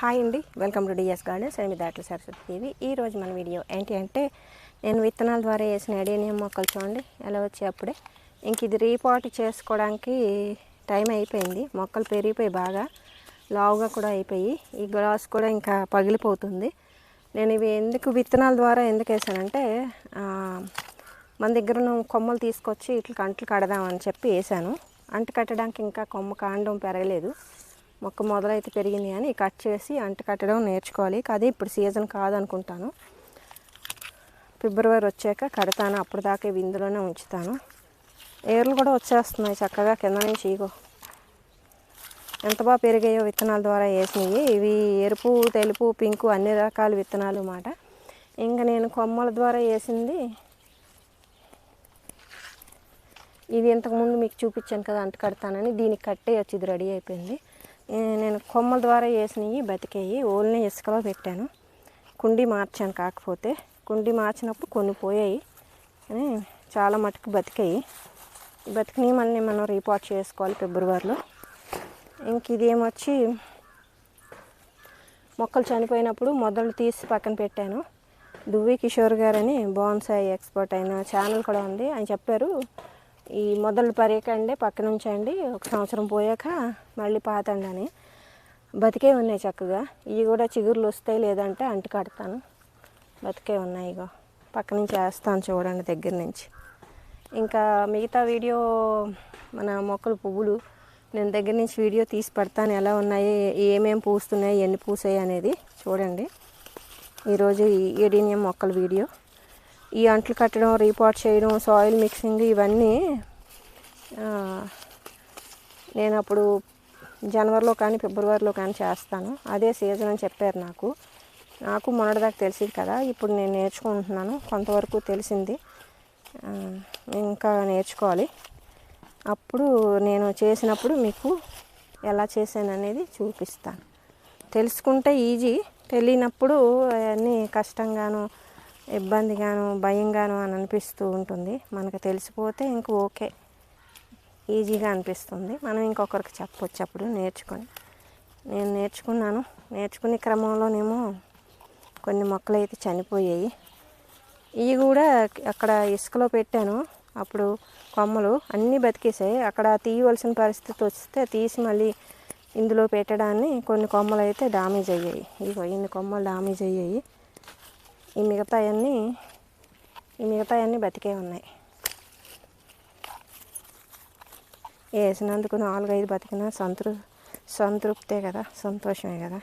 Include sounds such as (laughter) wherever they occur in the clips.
Hi అండి. Welcome to DS gardens. And మీ దాట్ల సరస్వతి దేవి ఈ రోజు మన వీడియో ఏంటి అంటే నేను విత్తనాల ద్వారా వేసిన ఎడేనియం మొక్కలు చూడండి. ఎలా వచ్చే అప్పుడే. ఇంక ఇది రీపాట్ చేసుకోవడానికి టైం అయిపోయింది. మొక్కలు పెరిగిపోయి బాగా లావుగా కూడా అయిపోయి ఈ గ్లాస్ కూడా ఇంకా పగిలిపోతుంది. నేను ఇవి ఎందుకు విత్తనాల ద్వారా ఎందుకు వేసానంటే మన దగ్గర కొమ్మలు తీసుకొచ్చి ఇట్లా అంట్లు కడదామని చెప్పి వేసాను. అంటు కట్టడానికి ఇంకా కొమ్మ కాండం పెరగలేదు. మొక్క మొదలైతే పెరిగింది అని కట్ చేసి అంటు కట్టడం నేర్చుకోవాలి. అదే ఇప్పుడు సీజన్ కాదనుకుంటాను. ఫిబ్రవరి వచ్చాక కడతాను. అప్పుడు దాకా ఇవి ఇందులోనే ఉంచుతాను. ఏర్లు కూడా వచ్చేస్తున్నాయి చక్కగా కింద నుంచి ఇగో. ఎంత బాగా పెరిగాయో విత్తనాల ద్వారా వేసినవి. ఇవి ఎరుపు తెలుపు పింకు అన్ని రకాల విత్తనాలు అన్నమాట. ఇంకా నేను కొమ్మల ద్వారా వేసింది. ఇది ఇంతకుముందు మీకు చూపించాను కదా అంటు కడతానని. దీనికి కట్టేయచ్చు. ఇది రెడీ అయిపోయింది. నేను కొమ్మల ద్వారా వేసినవి బతికేయి ఓల్ని ఇసుకలో పెట్టాను. కుండీ మార్చాను కాకపోతే కుండీ మార్చినప్పుడు కొన్ని పోయాయి అని చాలా మటుకు బతికాయి. బతికినవి మళ్ళీ మనం రీపాట్ చేసుకోవాలి ఫిబ్రవరిలో. ఇంక ఇదేమొచ్చి మొక్కలు చనిపోయినప్పుడు మొదలు తీసి పక్కన పెట్టాను. దువ్వి కిషోర్ గారని బాన్సాయి ఎక్స్పర్ట్ అయిన ఛానల్ కూడా ఉంది. ఆయన చెప్పారు ఈ మొదలు పరేకండి పక్కన ఉంచండి ఒక సంవత్సరం పోయాక మళ్ళీ పాతండని. బతికే ఉన్నాయి చక్కగా. ఇవి కూడా చిగుర్లు వస్తాయి లేదంటే అంటు కడతాను. బతికే ఉన్నాయి ఇగో. పక్క నుంచి వేస్తాను చూడండి దగ్గర నుంచి. ఇంకా మిగతా వీడియో మన మొక్కలు పువ్వులు నేను దగ్గర నుంచి వీడియో తీసి పెడతాను. ఎలా ఉన్నాయి ఏమేమి పూస్తున్నాయి ఎన్ని పూసాయి అనేది చూడండి. ఈరోజు ఈ మొక్కల వీడియో. ఈ అంట్లు కట్టడం రీపాట్ చేయడం సాయిల్ మిక్సింగ్ ఇవన్నీ నేను అప్పుడు జనవరిలో కానీ ఫిబ్రవరిలో కానీ చేస్తాను. అదే సీజన్ అని చెప్పారు నాకు. నాకు మొన్నటిదాకా తెలిసింది కదా ఇప్పుడు నేను నేర్చుకుంటున్నాను. కొంతవరకు తెలిసింది. ఇంకా నేర్చుకోవాలి. అప్పుడు నేను చేసినప్పుడు మీకు ఎలా చేశాను అనేది చూపిస్తాను. తెలుసుకుంటే ఈజీ. తెలియనప్పుడు అవన్నీ కష్టంగాను ఇబ్బందిగాను భయంగాను అని అనిపిస్తూ ఉంటుంది. మనకు తెలిసిపోతే ఇంక ఓకే. ఈజీగా అనిపిస్తుంది. మనం ఇంకొకరికి చెప్పొచ్చు అప్పుడు నేర్చుకొని. నేను నేర్చుకున్నాను. నేర్చుకునే క్రమంలోనేమో కొన్ని మొక్కలు అయితే చనిపోయాయి. ఇవి కూడా అక్కడ ఇసుకలో పెట్టాను. అప్పుడు కొమ్మలు అన్నీ బతికేసాయి. అక్కడ తీయవలసిన పరిస్థితి వస్తే తీసి మళ్ళీ ఇందులో పెట్టడాన్ని కొన్ని కొమ్మలు అయితే డామేజ్ అయ్యాయి. ఇవి ఇన్ని కొమ్మలు డామేజ్ అయ్యాయి. ఈ మిగతా అన్నీ ఈ మిగతాయన్నీ బతికే ఉన్నాయి. వేసినందుకు నాలుగైదు బతికినా సంతృ సంతృప్తే కదా సంతోషమే కదా.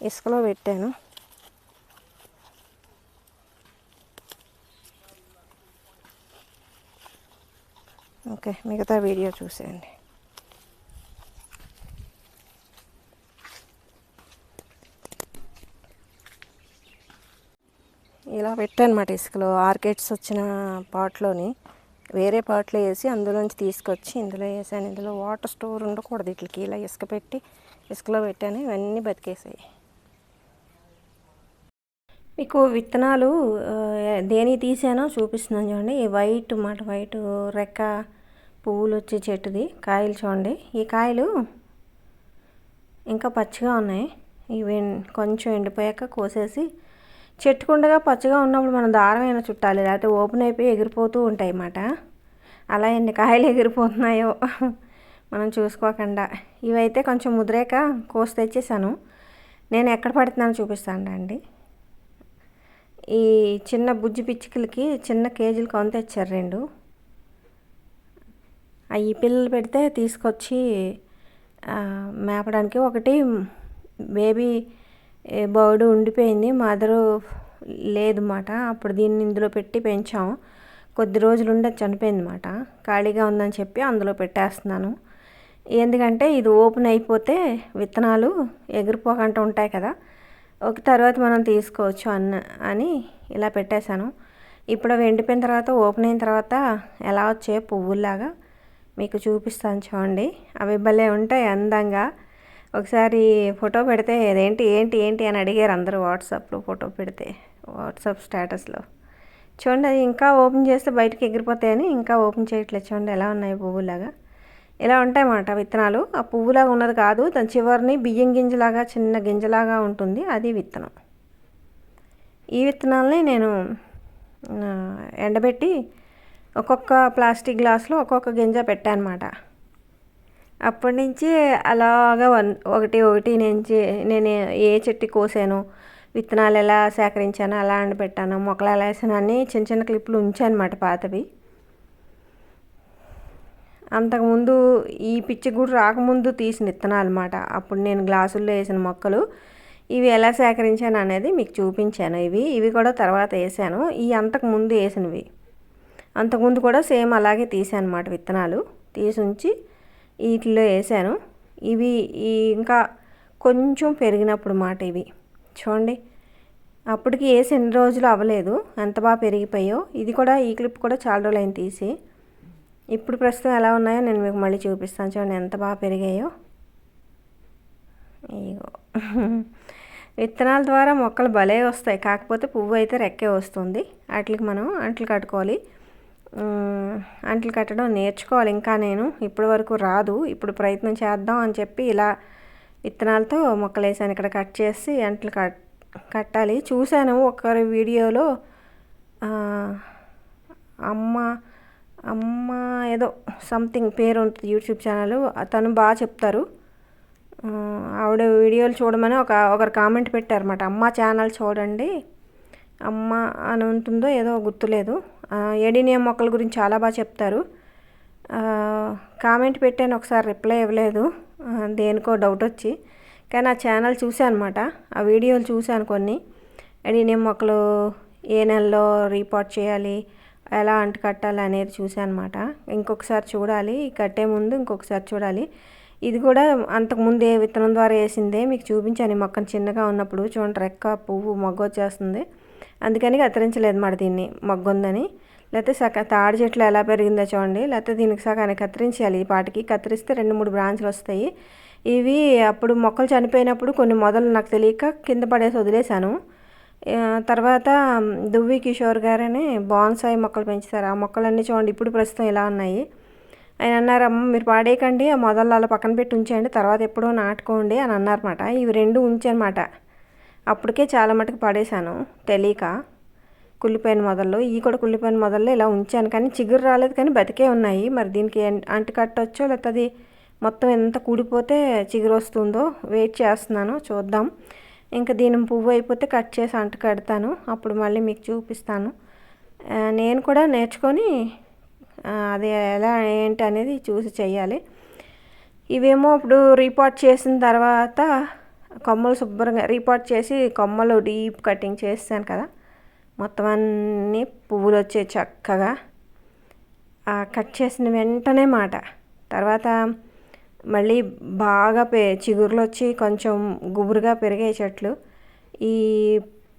ఇసుకలో పెట్టాను. ఓకే మిగతా వీడియో చూసేయండి ఇలా పెట్టానమాట ఇసుకలో. ఆర్కిడ్స్ వచ్చిన పాట్లోని వేరే పాట్లో వేసి అందులోంచి తీసుకొచ్చి ఇందులో వేసాను. ఇందులో వాటర్ స్టోర్ ఉండకూడదు. ఇట్లకి ఇలా ఇసుక పెట్టి ఇసుకలో పెట్టాను. ఇవన్నీ బతికేసాయి. మీకు విత్తనాలు దేని తీసానో చూపిస్తున్నాను చూడండి. ఈ వైట్ మాట వైట్ రెక్క పువ్వులు వచ్చే చెట్టుది కాయలు చూడండి. ఈ కాయలు ఇంకా పచ్చిగా ఉన్నాయి. ఇవి కొంచెం ఎండిపోయాక కోసేసి చెట్టుకుండగా పచ్చగా ఉన్నప్పుడు మనం దారం అయినా చుట్టాలి లేకపోతే ఓపెన్ అయిపోయి ఎగిరిపోతూ ఉంటాయి అన్నమాట. అలా ఎన్ని కాయలు ఎగిరిపోతున్నాయో మనం చూసుకోకుండా. ఇవైతే కొంచెం ముదిరేక కోసి తెచ్చేసాను. నేను ఎక్కడ పడుతున్నాను చూపిస్తాను అండి. ఈ చిన్న బుజ్జి పిచ్చుకలకి చిన్న కేజీలు కొని తెచ్చారు రెండు. అవి పిల్లలు పెడితే తీసుకొచ్చి మేపడానికి ఒకటి బేబీ బర్డ్ ఉండిపోయింది మదరు లేదన్నమాట అప్పుడు దీన్ని ఇందులో పెట్టి పెంచాం కొద్ది రోజులు ఉండే చనిపోయింది అనమాట ఖాళీగా ఉందని చెప్పి అందులో పెట్టేస్తున్నాను. ఎందుకంటే ఇది ఓపెన్ అయిపోతే విత్తనాలు ఎగిరిపోకుండా ఉంటాయి కదా. ఒక తర్వాత మనం తీసుకోవచ్చు అన్న అని ఇలా పెట్టేశాను. ఇప్పుడు అవి ఎండిపోయిన తర్వాత ఓపెన్ అయిన తర్వాత ఎలా వచ్చాయో పువ్వుల్లాగా మీకు చూపిస్తాను చూడండి. అవి భలే ఉంటాయి అందంగా. ఒకసారి ఫోటో పెడితే అదేంటి ఏంటి ఏంటి అని అడిగారు అందరూ వాట్సాప్లో ఫోటో పెడితే వాట్సాప్ స్టేటస్లో. చూడండి అది ఇంకా ఓపెన్ చేస్తే బయటకు ఎగిరిపోతాయని ఇంకా ఓపెన్ చేయట్లేదు. చూడండి ఎలా ఉన్నాయి పువ్వులాగా. ఇలా ఉంటాయన్నమాట విత్తనాలు. ఆ పువ్వులాగా ఉన్నది కాదు దాని చివరిని బియ్యం గింజలాగా చిన్న గింజలాగా ఉంటుంది. అది విత్తనం. ఈ విత్తనాలని నేను ఎండబెట్టి ఒక్కొక్క ప్లాస్టిక్ గ్లాస్లో ఒక్కొక్క గింజ పెట్టానమాట అప్పటి నుంచి అలాగా వన్ ఒకటి ఒకటి నుంచి నేను ఏ చెట్టు కోసాను విత్తనాలు ఎలా సేకరించాను అలా ఎండబెట్టాను మొక్కలు ఎలా వేసాను అని చిన్న చిన్న క్లిప్లు ఉంచానమాట పాతవి. అంతకుముందు ఈ పిచ్చి కూడా రాకముందు తీసిన విత్తనాలు అనమాట అప్పుడు నేను గ్లాసుల్లో వేసిన మొక్కలు. ఇవి ఎలా సేకరించాను అనేది మీకు చూపించాను. ఇవి ఇవి కూడా తర్వాత వేసాను. ఈ అంతకు ముందు వేసినవి. అంతకుముందు కూడా సేమ్ అలాగే తీసాను అనమాట విత్తనాలు. తీసి ఉంచి వీటిలో వేసాను ఇవి ఇంకా కొంచెం పెరిగినప్పుడు మాట ఇవి. చూడండి. అప్పటికి వేసి ఎన్ని రోజులు అవ్వలేదు. ఎంత బాగా పెరిగిపోయో. ఇది కూడా ఈ క్లిప్ కూడా చాలా రోజులు అయింది తీసి. ఇప్పుడు ప్రస్తుతం ఎలా ఉన్నాయో నేను మీకు మళ్ళీ చూపిస్తాను. చూడండి ఎంత బాగా పెరిగాయో. ఇగో. విత్తనాల ద్వారా మొక్కలు భలే వస్తాయి. కాకపోతే పువ్వు అయితే రెక్కే వస్తుంది. వాటికి మనం అంట్లు కట్టుకోవాలి. అంట్లు కట్టడం నేర్చుకోవాలి. ఇంకా నేను ఇప్పటి వరకు రాదు. ఇప్పుడు ప్రయత్నం చేద్దాం అని చెప్పి ఇలా విత్తనాలతో మొక్కలు వేసాను ఇక్కడ కట్ చేసి అంట్లు కట్ కట్టాలి. చూశాను ఒకరి వీడియోలో అమ్మ అమ్మ ఏదో సంథింగ్ పేరు ఉంటుంది యూట్యూబ్ ఛానల్ తను బాగా చెప్తారు. ఆవిడ వీడియోలు చూడమని ఒక ఒకరు కామెంట్ పెట్టారన్నమాట. అమ్మ ఛానల్ చూడండి. అమ్మ అని ఉంటుందో ఏదో గుర్తులేదు. ఏడినియం మొక్కల గురించి చాలా బాగా చెప్తారు. కామెంట్ పెట్టాను ఒకసారి రిప్లై ఇవ్వలేదు. దేనికో డౌట్ వచ్చి. కానీ ఆ ఛానల్ చూశాను అనమాట ఆ వీడియోలు చూశాను కొన్ని. ఎడినియం మొక్కలు ఏ నెలలో రీపోర్ట్ చేయాలి ఎలా అంటు కట్టాలి అనేది చూశాను అనమాట ఇంకొకసారి చూడాలి కట్టే ముందు ఇంకొకసారి చూడాలి. ఇది కూడా అంతకుముందు ఏ విత్తనం ద్వారా వేసిందే మీకు చూపించాను. మొక్కను చిన్నగా ఉన్నప్పుడు చూడండి రెక్క పువ్వు మొగ్గ వచ్చేస్తుంది అందుకని కత్తిరించలేదు మాట దీన్ని మగ్గుందని. లేకపోతే సగ తాడి చెట్లు ఎలా పెరిగిందో చూడండి. లేకపోతే దీనికి సగాన్ని కత్తిరించాలి ఈ పాటికి కత్తిరిస్తే రెండు మూడు బ్రాంచ్లు వస్తాయి. ఇవి అప్పుడు మొక్కలు చనిపోయినప్పుడు కొన్ని మొదలు నాకు తెలియక కింద పడేసి వదిలేశాను. తర్వాత దువ్వి కిషోర్ గారని బాన్సాయి మొక్కలు పెంచుతారు. ఆ మొక్కలన్నీ చూడండి ఇప్పుడు ప్రస్తుతం ఇలా ఉన్నాయి. ఆయన అన్నారమ్మ మీరు పాడేయకండి. ఆ మొదలు అలా పక్కన పెట్టి ఉంచేయండి. తర్వాత ఎప్పుడో నాటుకోండి అని అన్నారన్నమాట. ఇవి రెండు ఉంచనమాట అప్పటికే చాలా మటుకు పడేశాను. తెలియక కుళ్ళిపోయిన మొదల్లో ఈ కూడా కుళ్ళిపోయిన మొదల్లో ఇలా ఉంచాను. కానీ చిగురు రాలేదు కానీ బతికే ఉన్నాయి. మరి దీనికి ఎన్- అంటు కట్టొచ్చో లేకపోతే అది మొత్తం ఎంత కూడిపోతే చిగురు వస్తుందో వెయిట్ చేస్తున్నాను చూద్దాం. ఇంకా దీని పువ్వు అయిపోతే కట్ చేసి అంటు కడతాను. అప్పుడు మళ్ళీ మీకు చూపిస్తాను. నేను కూడా నేర్చుకొని అది ఎలా ఏంటి అనేది చూసి చేయాలి ఇవేమో ఇప్పుడు రిపోర్ట్ చేసిన తర్వాత కొమ్మలు శుభ్రంగా రీపాట్ చేసి కొమ్మలు డీప్ కటింగ్ చేస్తాను కదా. మొత్తం అన్నీ పువ్వులు వచ్చే చక్కగా ఆ కట్ చేసిన వెంటనే మాట. తర్వాత మళ్ళీ బాగా పె చిగురులు వచ్చి కొంచెం గుబురుగా పెరిగే చెట్లు. ఈ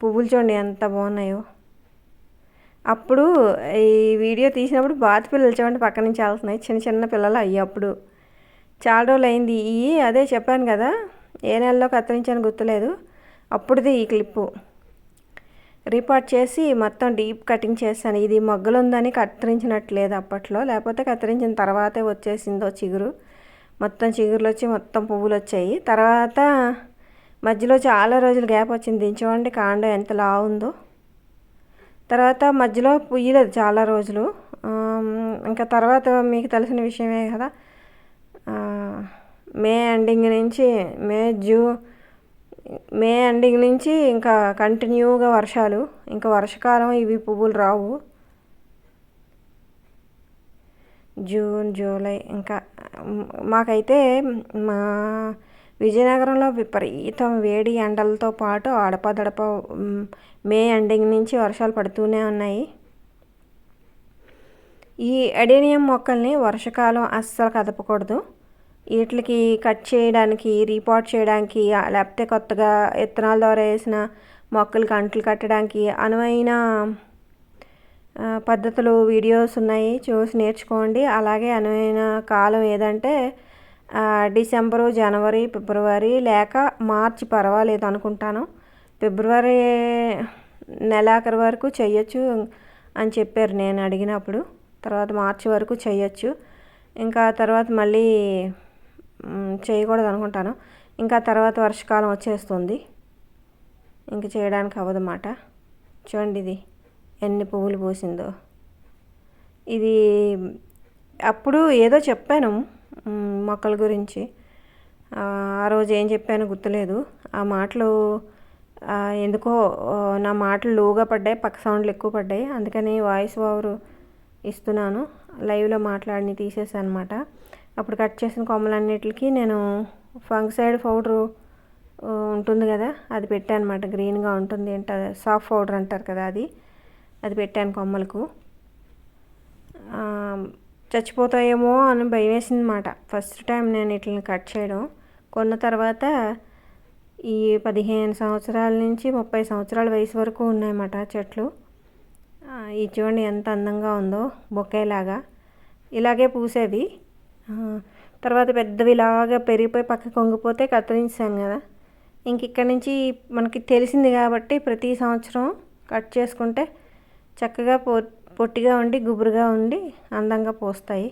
పువ్వులు చూడండి ఎంత బాగున్నాయో. అప్పుడు ఈ వీడియో తీసినప్పుడు బాత పిల్లలు చూడండి పక్క నుంచి వెళ్తున్నాయి చిన్న చిన్న పిల్లలు అయ్యి అప్పుడు. చాలా రోజులు అయింది ఈ అదే చెప్పాను కదా. ఏ నెలలో కత్తిరించాను గుర్తులేదు. అప్పుడుది ఈ క్లిప్పు. రిపోర్ట్ చేసి మొత్తం డీప్ కటింగ్ చేశాను. ఇది మగ్గులు ఉందని కత్తిరించినట్లేదు అప్పట్లో. లేకపోతే కత్తిరించిన తర్వాతే వచ్చేసిందో చిగురు. మొత్తం చిగురులు వచ్చి మొత్తం పువ్వులు వచ్చాయి తర్వాత మధ్యలో చాలా రోజులు గ్యాప్ వచ్చింది. దించవండి కాండం ఎంత లావు ఉందో తర్వాత మధ్యలో పుయ్యలేదు చాలా రోజులు. ఇంకా తర్వాత మీకు తెలిసిన విషయమే కదా. మే ఎండింగ్ నుంచి మే జూ మే ఎండింగ్ నుంచి ఇంకా కంటిన్యూగా వర్షాలు. ఇంకా వర్షకాలం ఇవి పువ్వులు రావు. జూన్ జూలై ఇంకా మాకైతే మా విజయనగరంలో విపరీతం వేడి ఎండలతో పాటు అడపదడప మే ఎండింగ్ నుంచి వర్షాలు పడుతూనే ఉన్నాయి. ఈ అడేనియం మొక్కల్ని వర్షకాలం అస్సలు కదపకూడదు. వీటికి కట్ చేయడానికి రీపాట్ చేయడానికి లేకపోతే కొత్తగా విత్తనాల ద్వారా వేసిన మొక్కలకి అంట్లు కట్టడానికి అనువైన పద్ధతులు వీడియోస్ ఉన్నాయి. చూసి నేర్చుకోండి. అలాగే అనువైన కాలం ఏదంటే డిసెంబరు జనవరి ఫిబ్రవరి లేక మార్చి పర్వాలేదు అనుకుంటాను. ఫిబ్రవరి నెలాఖరు వరకు చేయొచ్చు అని చెప్పారు నేను అడిగినప్పుడు. తర్వాత మార్చి వరకు చేయొచ్చు ఇంకా తర్వాత మళ్ళీ చేయకూడదు అనుకుంటాను ఇంకా తర్వాత వర్షకాలం వచ్చేస్తుంది. ఇంక చేయడానికి అవ్వదన్నమాట. చూడండి ఇది ఎన్ని పువ్వులు పూసిందో. ఇది అప్పుడు ఏదో చెప్పాను మొక్కల గురించి. ఆ రోజు ఏం చెప్పానో గుర్తులేదు. ఆ మాటలు ఎందుకో నా మాటలు లోగా పడ్డాయి పక్క సౌండ్లు ఎక్కువ పడ్డాయి. అందుకని వాయిస్ ఓవర్ ఇస్తున్నాను. లైవ్లో మాట్లాడిని తీసేసాను అనమాట అప్పుడు కట్ చేసిన కొమ్మలన్నిటికి నేను ఫంగసైడ్ పౌడరు ఉంటుంది కదా అది పెట్టాను అనమాట గ్రీన్గా ఉంటుంది ఏంట సాఫ్ట్ పౌడర్ అంటారు కదా అది. అది పెట్టాను కొమ్మలకు. చచ్చిపోతాయేమో అని భయం వేసింది అనమాట ఫస్ట్ టైం నేను ఇట్లని కట్ చేయడం. కొన్న తర్వాత ఈ పదిహేను సంవత్సరాల నుంచి ముప్పై సంవత్సరాల వయసు వరకు ఉన్నాయన్నమాట చెట్లు. ఈ ఇది చూడండి ఎంత అందంగా ఉందో బొకేలాగా. ఇలాగే పూసేవి. తర్వాత పెద్దవి ఇలాగా పెరిగిపోయి పక్కకు వంగిపోతే కత్తిరించాను కదా. ఇంక ఇక్కడ నుంచి మనకి తెలిసింది కాబట్టి ప్రతి సంవత్సరం కట్ చేసుకుంటే చక్కగా పొ పొట్టిగా ఉండి గుబురుగా ఉండి అందంగా పోస్తాయి.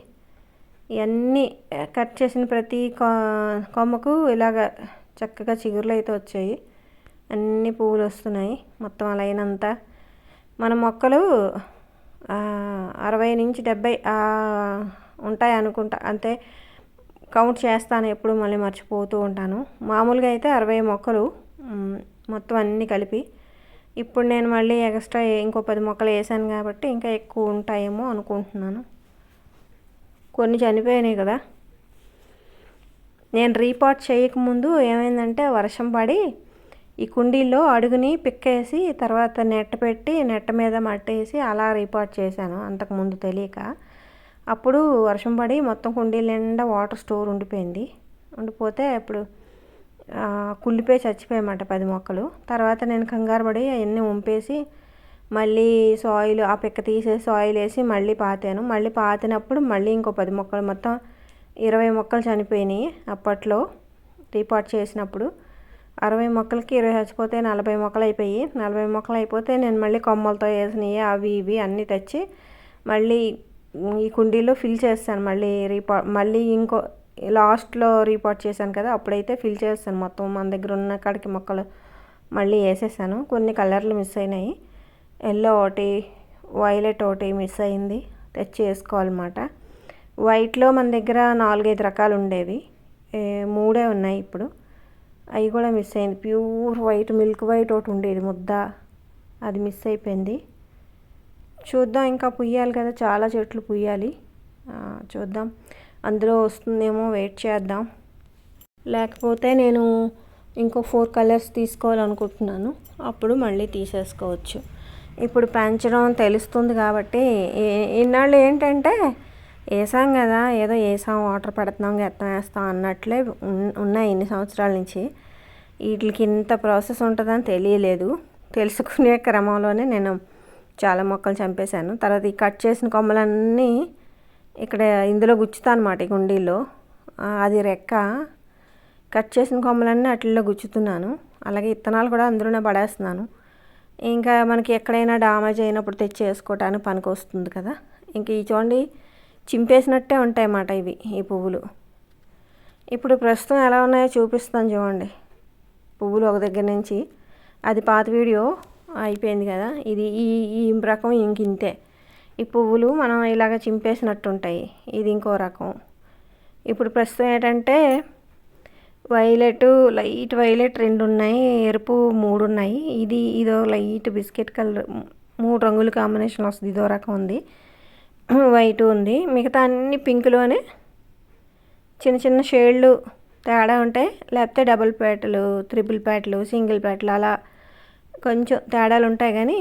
ఇవన్నీ కట్ చేసిన ప్రతి కొమ్మకు ఇలాగ చక్కగా చిగురులు అయితే వచ్చాయి. అన్ని పువ్వులు వస్తున్నాయి. మొత్తం అలా అయినంతా మన మొక్కలు అరవై నుంచి డెబ్బై ఉంటాయి అనుకుంటా. అంతే కౌంట్ చేస్తాను ఎప్పుడు మళ్ళీ మర్చిపోతూ ఉంటాను. మామూలుగా అయితే అరవై మొక్కలు మొత్తం అన్నీ కలిపి ఇప్పుడు నేను మళ్ళీ ఎక్స్ట్రా ఇంకో పది మొక్కలు వేసాను కాబట్టి ఇంకా ఎక్కువ ఉంటాయేమో అనుకుంటున్నాను. కొన్ని చనిపోయినాయి కదా. నేను రీపాట్ చేయకముందు ఏమైందంటే వర్షం పడి ఈ కుండీల్లో అడుగుని పిక్కేసి తర్వాత నెట్ పెట్టి నెట్ మీద మట్టేసి అలా రీపాట్ చేశాను అంతకుముందు తెలియక. అప్పుడు వర్షం పడి మొత్తం కుండీల నిండా వాటర్ స్టోర్ ఉండిపోయింది. ఉండిపోతే అప్పుడు కుళ్ళిపోయి చచ్చిపోయామాట పది మొక్కలు. తర్వాత నేను కంగారు పడి అవన్నీ ఉంపేసి మళ్ళీ సాయిల్ ఆ పిక్క తీసేసి సాయిల్ వేసి మళ్ళీ పాతాను. మళ్ళీ పాతినప్పుడు మళ్ళీ ఇంకో పది మొక్కలు మొత్తం ఇరవై మొక్కలు చనిపోయినాయి అప్పట్లో. రీపాట్ చేసినప్పుడు అరవై మొక్కలకి ఇరవై చచ్చిపోతే నలభై మొక్కలు అయిపోయి నలభై మొక్కలు అయిపోతే నేను మళ్ళీ కొమ్మలతో వేసినవి అవి ఇవి అన్నీ తెచ్చి మళ్ళీ ఈ కుండీలో ఫిల్ చేస్తాను. మళ్ళీ రీపా మళ్ళీ ఇంకో లాస్ట్లో రీపాట్ చేశాను కదా అప్పుడైతే ఫిల్ చేస్తాను. మొత్తం మన దగ్గర ఉన్న కాడికి మొక్కలు మళ్ళీ వేసేసాను. కొన్ని కలర్లు మిస్ అయినాయి. ఎల్లో ఒకటి వైలెట్ ఒకటి మిస్ అయింది. తెచ్చి వేసుకోవాలన్నమాట వైట్లో మన దగ్గర నాలుగైదు రకాలు ఉండేవి. ఏ, మూడే ఉన్నాయి ఇప్పుడు. అవి కూడా మిస్ అయింది. ప్యూర్ వైట్ మిల్క్ వైట్ ఒకటి ఉండేది. ముద్ద. అది మిస్ అయిపోయింది. చూద్దాం ఇంకా పుయ్యాలి కదా చాలా చెట్లు పుయ్యాలి. చూద్దాం. అందులో వస్తుందేమో వెయిట్ చేద్దాం. లేకపోతే నేను ఇంకో ఫోర్ కలర్స్ తీసుకోవాలనుకుంటున్నాను. అప్పుడు మళ్ళీ తీసేసుకోవచ్చు. ఇప్పుడు పెంచడం తెలుస్తుంది కాబట్టి ఇన్నాళ్ళు ఏంటంటే వేసాం కదా ఏదో వేసాం వాటర్ పెడుతున్నాం గెత్తం వేస్తాం అన్నట్లే ఉన్- ఉన్నాయి ఇన్ని సంవత్సరాల నుంచి. వీటికి ఇంత ప్రాసెస్ ఉంటుందని తెలియలేదు. తెలుసుకునే క్రమంలోనే నేను చాలా మొక్కలు చంపేశాను. తర్వాత ఈ కట్ చేసిన కొమ్మలన్నీ ఇక్కడ ఇందులో గుచ్చుతాను అనమాట ఈ కుండీలో అది రెక్క. కట్ చేసిన కొమ్మలన్నీ అట్లలో గుచ్చుతున్నాను. అలాగే ఇత్తనాలు కూడా అందులోనే పడేస్తున్నాను. ఇంకా మనకి ఎక్కడైనా డామేజ్ అయినప్పుడు తెచ్చి వేసుకోవటానికి పనికి వస్తుంది కదా. ఇంక ఈ చూడండి చింపేసినట్టే ఉంటాయి అన్నమాట ఇవి ఈ పువ్వులు. ఇప్పుడు ప్రస్తుతం ఎలా ఉన్నాయో చూపిస్తాను చూడండి. పువ్వులు ఒక దగ్గర నుంచి. అది పాత వీడియో. అయిపోయింది కదా. ఇది ఈ ఈ రకం ఇంక ఇంతే. ఈ పువ్వులు మనం ఇలాగ చింపేసినట్టు ఉంటాయి ఇది ఇంకో రకం. ఇప్పుడు ప్రస్తుతం ఏంటంటే వైలెట్ లైట్ వైలెట్ రెండు ఉన్నాయి ఎరుపు మూడు ఉన్నాయి. ఇది ఇదో లైట్ బిస్కెట్ కలర్ మూడు రంగుల కాంబినేషన్ వస్తుంది. ఇదో రకం ఉంది. (clears throat) వైట్ ఉంది. మిగతా అన్ని పింక్లోనే చిన్న చిన్న షేడ్లు తేడా ఉంటాయి. లేకపోతే డబుల్ ప్యాట్లు త్రిపుల్ ప్యాట్లు సింగిల్ ప్యాట్లు అలా కొంచెం తేడాలు ఉంటాయి కానీ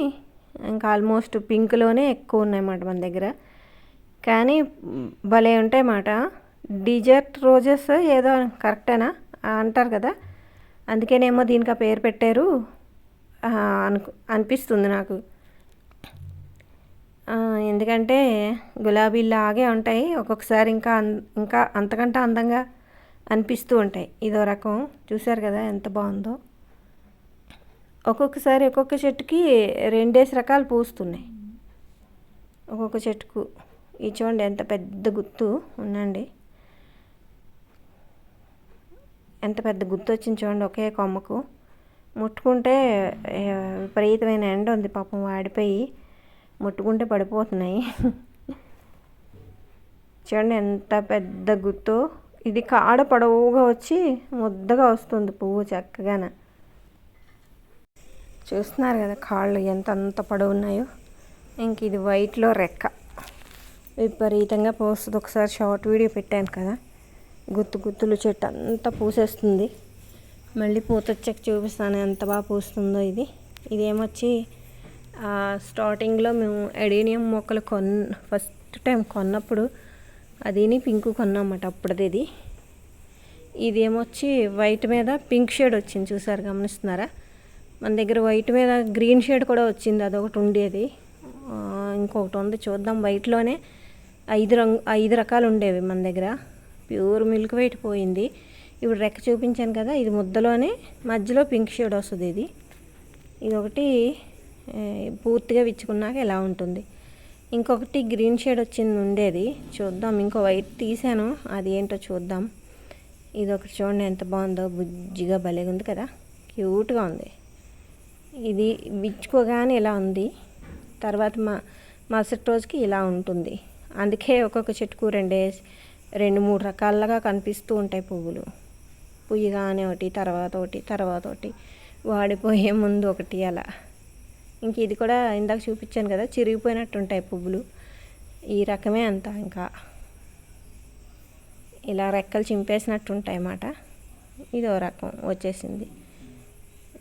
ఇంకా ఆల్మోస్ట్ పింక్లోనే ఎక్కువ ఉన్నాయన్నమాట మన దగ్గర. కానీ భలే ఉంటాయి అన్నమాట డిజర్ట్ రోజెస్ ఏదో కరెక్టేనా? అంటారు కదా. అందుకేనేమో దీనికి ఆ పేరు పెట్టారు. అను అనిపిస్తుంది నాకు. ఎందుకంటే గులాబీలాగే ఉంటాయి. ఒక్కొక్కసారి ఇంకా అం ఇంకా అంతకంటే అందంగా అనిపిస్తూ ఉంటాయి. ఇదో రకం. చూశారు కదా ఎంత బాగుందో. ఒక్కొక్కసారి ఒక్కొక్క చెట్టుకి రెండేసి రకాలు పూస్తున్నాయి. ఒక్కొక్క చెట్టుకు. ఈ చూడండి ఎంత పెద్ద గుత్తు ఉందండి. ఎంత పెద్ద గుత్తు వచ్చింది చూడండి ఒకే కొమ్మకు. ముట్టుకుంటే విపరీతమైన ఎండ ఉంది పాపం వాడిపోయి ముట్టుకుంటే పడిపోతున్నాయి. చూడండి ఎంత పెద్ద గుత్తు. ఇది కాడ పొడవుగా వచ్చి ముద్దగా వస్తుంది పువ్వు చక్కగాన. చూస్తున్నారు కదా కాళ్ళు ఎంత అంత పొడవు ఉన్నాయో. ఇంక ఇది వైట్లో రెక్క. విపరీతంగా పోస్తుంది. ఒకసారి షార్ట్ వీడియో పెట్టాను కదా. గుత్తు గుత్తులు చెట్టు అంతా పూసేస్తుంది. మళ్ళీ పూత వచ్చాక చూపిస్తాను ఎంత బాగా పూస్తుందో ఇది. ఇదేమొచ్చి స్టార్టింగ్లో మేము ఎడీనియం మొక్కలు కొన్ ఫస్ట్ టైం కొన్నప్పుడు అదిని పింక్ కొన్నామన్నమాట అప్పుడుది ఇది. ఇదేమొచ్చి వైట్ మీద పింక్ షేడ్ వచ్చింది. చూసారు గమనిస్తున్నారా? మన దగ్గర వైట్ మీద గ్రీన్ షేడ్ కూడా వచ్చింది అదొకటి ఉండేది. ఇంకొకటి ఉంది చూద్దాం. వైట్లోనే ఐదు రంగు ఐదు రకాలు ఉండేవి మన దగ్గర. ప్యూర్ మిల్క్ వైట్ పోయింది. ఇప్పుడు రెక్క చూపించాను కదా ఇది ముద్దలోనే మధ్యలో పింక్ షేడ్ వస్తుంది ఇది. ఇది ఒకటి పూర్తిగా విచ్చుకున్నాక ఎలా ఉంటుంది. ఇంకొకటి గ్రీన్ షేడ్ వచ్చింది ఉండేది. చూద్దాం ఇంకో వైట్ తీసాను. అది ఏంటో చూద్దాం. ఇది ఒకటి చూడండి ఎంత బాగుందో. బుజ్జిగా భలేగా ఉంది కదా. క్యూట్గా ఉంది. ఇది విచ్చుకోగానే ఇలా ఉంది. తర్వాత మా మరుసటి రోజుకి ఇలా ఉంటుంది. అందుకే ఒక్కొక్క చెట్టుకు రెండే రెండు మూడు రకాలుగా కనిపిస్తూ ఉంటాయి పువ్వులు. పుయ్యగానే ఒకటి తర్వాత ఒకటి తర్వాత ఒకటి. వాడిపోయే ముందు ఒకటి అలా. ఇంక ఇది కూడా ఇందాక చూపించాను కదా చిరిగిపోయినట్టు ఉంటాయి పువ్వులు. ఈ రకమే అంత ఇంకా. ఇలా రెక్కలు చింపేసినట్టు ఉంటాయి అన్నమాట ఇదో రకం వచ్చేసింది.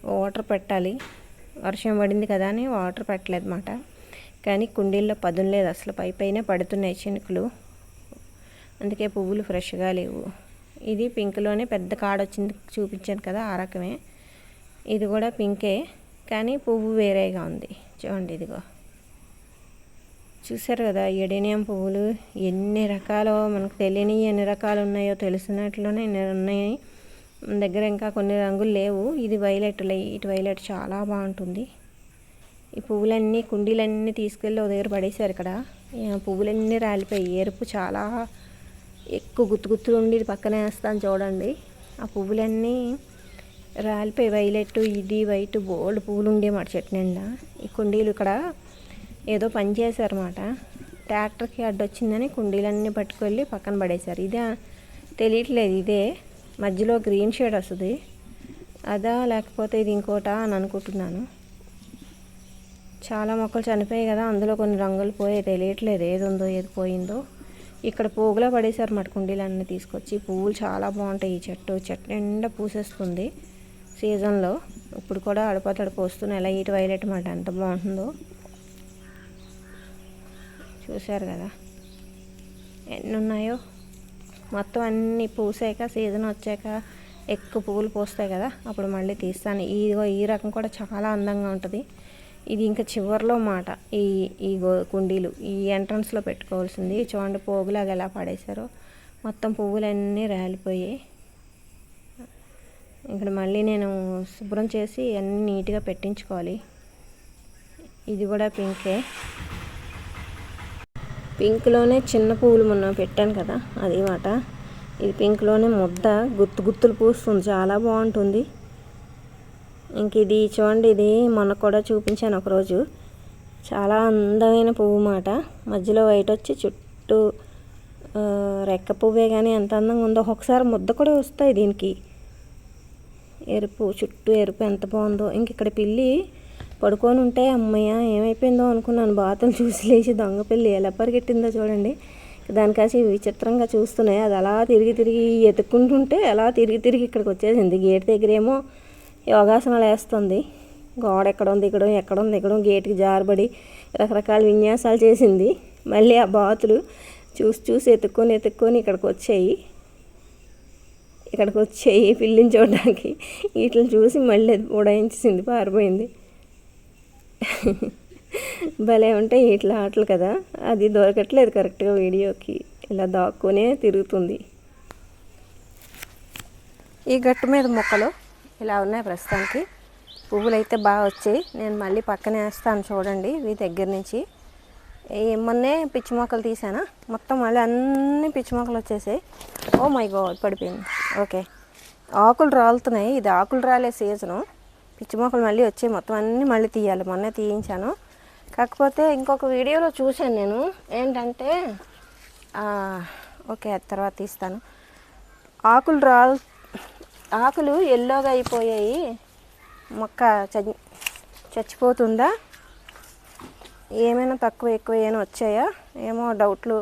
వాటర్ పెట్టాలి. వర్షం పడింది కదా అని వాటర్ పెట్టలేదన్నమాట. కానీ కుండీల్లో పదును లేదు అసలు పై పైన పడుతున్నాయి చినుకులు. అందుకే పువ్వులు ఫ్రెష్గా లేవు. ఇది పింక్లోనే పెద్ద కాడ వచ్చింది చూపించాను కదా ఆ రకమే. ఇది కూడా పింకే కానీ పువ్వు వేరేగా ఉంది. చూడండి ఇదిగో. చూసారు కదా ఎడేనియం పువ్వులు ఎన్ని రకాలో మనకు తెలియని ఎన్ని రకాలు ఉన్నాయో తెలిసినట్లునే ఉన్నాయి మన దగ్గర ఇంకా కొన్ని రంగులు లేవు. ఇది వైలెట్ లైట్ వైలెట్ చాలా బాగుంటుంది. ఈ పువ్వులన్నీ కుండీలన్నీ తీసుకెళ్ళి ఒక దగ్గర పడేశారు ఇక్కడ. పువ్వులన్నీ రాలిపోయి ఎరుపు చాలా ఎక్కువ గుత్తు గుత్తులు ఉండి ఇది పక్కనే వేస్తాను చూడండి. ఆ పువ్వులన్నీ రాలిపోయి వైలెట్ ఇది వైట్ బోల్డ్ పువ్వులు ఉండేమాట చెట్టు నిండా. ఈ కుండీలు ఇక్కడ ఏదో పని చేశారన్నమాట. ట్రాక్టర్కి అడ్డొచ్చిందని కుండీలన్నీ పట్టుకెళ్ళి పక్కన పడేశారు. ఇదే తెలియట్లేదు ఇదే. మధ్యలో గ్రీన్ షేడ్ వస్తుంది. అదా లేకపోతే ఇది ఇంకోటా అని అనుకుంటున్నాను. చాలా మొక్కలు చనిపోయాయి కదా అందులో కొన్ని రంగులు పోయి తెలియట్లేదు ఏది ఉందో ఏది పోయిందో. ఇక్కడ పోగులో పడేశారు మాట కుండీలన్నీ తీసుకొచ్చి. పువ్వులు చాలా బాగుంటాయి. ఈ చెట్టు చెట్టు నిండా పూసేస్తుంది సీజన్లో. ఇప్పుడు కూడా అడపతడి పోస్తున్నాయి ఎలా ఇటు వైలెట్ మాట ఎంత బాగుంటుందో. చూశారు కదా. ఎన్ని ఉన్నాయో మొత్తం అన్నీ పూసాక సీజన్ వచ్చాక ఎక్కువ పువ్వులు పూస్తాయి కదా అప్పుడు మళ్ళీ తీస్తాను. ఇదిగో ఈ రకం కూడా చాలా అందంగా ఉంటుంది. ఇది ఇంకా చివరిలో మాట ఈ ఈ గో- కుండీలు. ఈ ఎంట్రన్స్లో పెట్టుకోవాల్సింది. చూడండి పోగులాగా ఎలా పడేశారో. మొత్తం పువ్వులన్నీ రాలిపోయాయి. ఇక్కడ మళ్ళీ నేను శుభ్రం చేసి అన్నీ నీట్గా పెట్టించుకోవాలి. ఇది కూడా పింకే. పింక్లోనే చిన్న పువ్వులు మొన్న పెట్టాను కదా అది మాట. ఇది పింక్లోనే ముద్ద గుత్తు గుత్తులు పూస్తుంది చాలా బాగుంటుంది. ఇంక ఇది చూడండి ఇది మొన్న కూడా చూపించాను ఒకరోజు. చాలా అందమైన పువ్వు మాట. మధ్యలో వైట్ వచ్చి చుట్టూ రెక్క పువ్వే కానీ ఎంత అందంగా ఉందో. ఒకసారి ముద్ద కూడా వస్తాయి దీనికి. ఎరుపు చుట్టూ ఎరుపు ఎంత బాగుందో. ఇంక ఇక్కడ పిల్లి పడుకొని ఉంటే అమ్మయ్య ఏమైపోయిందో అనుకున్నాను. బాతులు చూసి లేచి దొంగ పిల్లి ఎలా పరిగెట్టిందో చూడండి. దానికాసి విచిత్రంగా చూస్తున్నాయి. అది అలా తిరిగి తిరిగి ఎత్తుక్కుంటుంటే అలా తిరిగి తిరిగి ఇక్కడికి వచ్చేసింది. గేట్ దగ్గరేమో యోగాసనాలు వేస్తుంది. గోడ ఎక్కడ ఉంది ఇక్కడ ఎక్కడ ఉంది ఇక్కడ గేట్కి జారబడి రకరకాల విన్యాసాలు చేసింది. మళ్ళీ ఆ బాతులు చూసి చూసి ఎత్తుక్కొని ఎత్తుక్కొని ఇక్కడికి వచ్చాయి. ఇక్కడికి వచ్చాయి పిల్లిని చూడడానికి. వీటిని చూసి మళ్ళీ అది ఉడాయించేసింది పారిపోయింది. భలే ఉంటాయి ఇట్లా ఆటలు కదా. అది దొరకట్లేదు కరెక్ట్గా వీడియోకి. ఇలా దాక్కునే తిరుగుతుంది. ఈ గట్టు మీద మొక్కలు ఇలా ఉన్నాయి ప్రస్తుతానికి. పువ్వులు అయితే బాగా వచ్చాయి. నేను మళ్ళీ పక్కనే వేస్తాను చూడండి ఇవి దగ్గర నుంచి. మొన్నే పిచ్చి మొక్కలు తీసానా మొత్తం మళ్ళీ అన్ని పిచ్చి మొక్కలు వచ్చేసాయి. ఓ మై గాడ్ పడిపోయింది. ఓకే. ఆకులు రాలుతున్నాయి. ఇది ఆకులు రాలే సీజను. పిచ్చి మొక్కలు మళ్ళీ వచ్చాయి. మొత్తం అన్నీ మళ్ళీ తీయాలి. మొన్నే తీయించాను. కాకపోతే ఇంకొక వీడియోలో చూశాను నేను. ఏంటంటే ఓకే తర్వాత తీస్తాను. ఆకులు రా ఆకులు ఎల్లోగా అయిపోయాయి. మొక్క చచ్చిపోతుందా? ఏమైనా తక్కువ ఎక్కువ ఏమైనా వచ్చాయా? ఏమో డౌట్లు.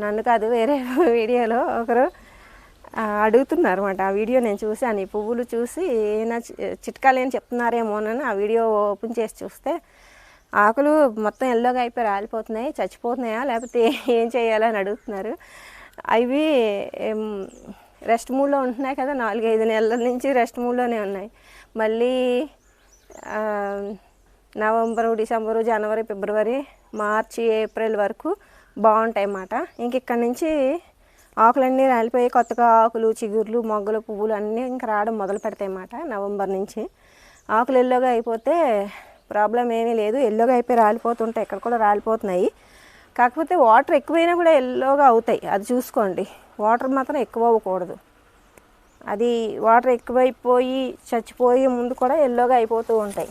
నన్ను కాదు వేరే (laughs) వీడియోలో ఒకరు అడుగుతున్నారు అనమాట ఆ వీడియో నేను చూశాను. ఈ పువ్వులు చూసి ఏమైనా చి- చిట్కాలు ఏం చెప్తున్నారేమోనని ఆ వీడియో ఓపెన్ చేసి చూస్తే ఆకులు మొత్తం ఎల్లోగా అయిపోయి రాలిపోతున్నాయి. చచ్చిపోతున్నాయా? లేకపోతే ఏం చేయాలని అడుగుతున్నారు. అవి రెస్ట్ మూడ్లో ఉంటున్నాయి కదా? నాలుగైదు నెలల నుంచి రెస్ట్ మూడ్లోనే ఉన్నాయి. మళ్ళీ నవంబరు డిసెంబరు జనవరి ఫిబ్రవరి మార్చి ఏప్రిల్ వరకు బాగుంటాయి అన్నమాట ఇంక ఇక్కడి నుంచి ఆకులన్నీ రాలిపోయి కొత్తగా ఆకులు చిగుర్లు మొగ్గలు పువ్వులు అన్నీ ఇంకా రావడం మొదలు పెడతాయి అన్నమాట నవంబర్ నుంచి. ఆకులు ఎల్లోగా అయిపోతే ప్రాబ్లం ఏమీ లేదు. ఎల్లోగా అయిపోయి రాలిపోతుంటాయి. ఇక్కడ కూడా రాలిపోతున్నాయి. కాకపోతే వాటర్ ఎక్కువైనా కూడా ఎల్లోగా అవుతాయి. అది చూసుకోండి. వాటర్ మాత్రం ఎక్కువ అవ్వకూడదు. అది వాటర్ ఎక్కువైపోయి చచ్చిపోయే ముందు కూడా ఎల్లోగా అయిపోతూ ఉంటాయి.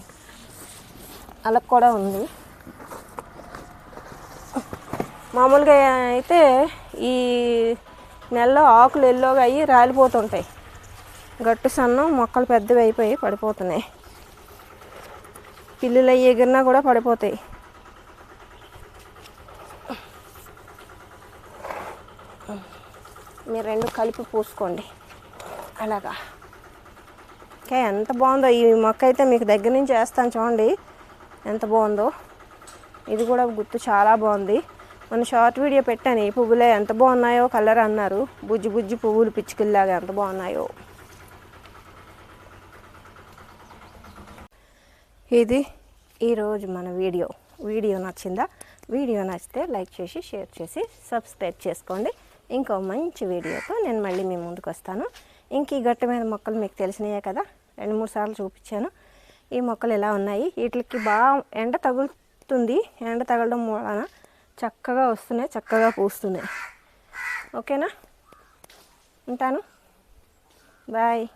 అలా కూడా ఉంది. మామూలుగా అయితే ఈ నెలలో ఆకులు ఎల్లోగా అయ్యి రాలిపోతుంటాయి. గట్టు సన్నం మొక్కలు పెద్దవి అయిపోయి పడిపోతున్నాయి. పిల్లులు అయ్యి ఎగిరినా కూడా పడిపోతాయి. మీరు రెండు కలిపి పూసుకోండి. అలాగా. ఓకే ఎంత బాగుందో. ఈ మొక్క అయితే మీకు దగ్గర నుంచి వేస్తాను చూడండి. ఎంత బాగుందో. ఇది కూడా గుర్తు చాలా బాగుంది. మన షార్ట్ వీడియో పెట్టాను ఈ పువ్వులే ఎంత బాగున్నాయో కలర్ అన్నారు. బుజ్జి బుజ్జి పువ్వులు పిచ్చుకిల్లాగా ఎంత బాగున్నాయో. ఇది ఈరోజు మన వీడియో. వీడియో నచ్చిందా? వీడియో నచ్చితే లైక్ చేసి షేర్ చేసి సబ్స్క్రైబ్ చేసుకోండి. ఇంకో మంచి వీడియోతో నేను మళ్ళీ మీ ముందుకు వస్తాను. ఇంక ఈ గట్టు మీద మొక్కలు మీకు తెలిసినాయే కదా? రెండు మూడు సార్లు చూపించాను. ఈ మొక్కలు ఇలా ఉన్నాయి? వీటికి బాగా ఎండ తగులుతుంది. ఎండ తగలడం వలన చక్కగా వస్తున్నాయి చక్కగా పూస్తున్నాయి. ఓకేనా? ఉంటాను. బాయ్.